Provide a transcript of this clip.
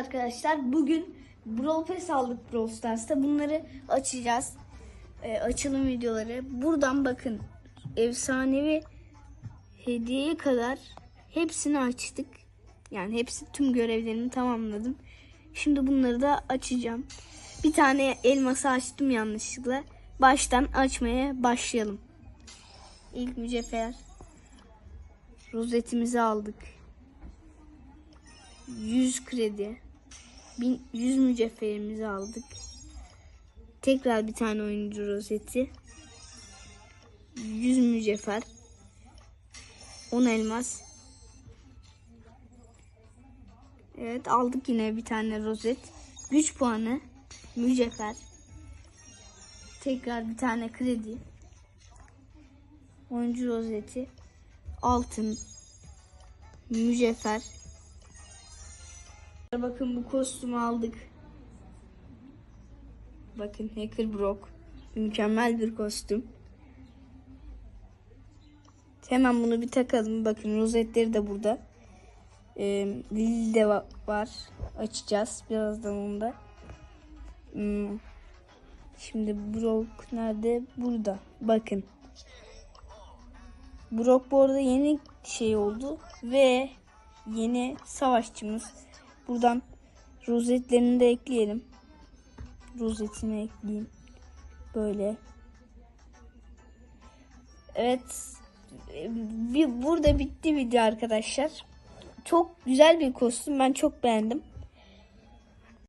Arkadaşlar bugün Brawl Pass aldık Brawl Stars'ta. Bunları açacağız. Ee, açılım videoları. Buradan bakın. Efsanevi hediyeye kadar hepsini açtık. Yani hepsi tüm görevlerimi tamamladım. Şimdi bunları da açacağım. Bir tane elması açtım yanlışlıkla. Baştan açmaya başlayalım. İlk mücevher. Rozetimizi aldık. 100 kredi. 1000 100 mücevherimizi aldık. Tekrar bir tane oyuncu rozeti. 100 mücevher. 10 elmas. Evet aldık yine bir tane rozet. Güç puanı. Mücevher. Tekrar bir tane kredi. Oyuncu rozeti. Altın. Mücevher. Bakın bu kostümü aldık. Bakın Hacker Brock. Mükemmel bir kostüm. Hemen bunu bir takalım. Bakın rozetleri de burada. Ee, Lili de va- var. Açacağız birazdan onu da. Hmm. Şimdi Brock nerede? Burada. Bakın. Brock bu arada yeni şey oldu ve yeni savaşçımız. Buradan rozetlerini de ekleyelim. Rozetini ekleyeyim. Böyle. Evet. Burada bitti video arkadaşlar. Çok güzel bir kostüm. Ben çok beğendim.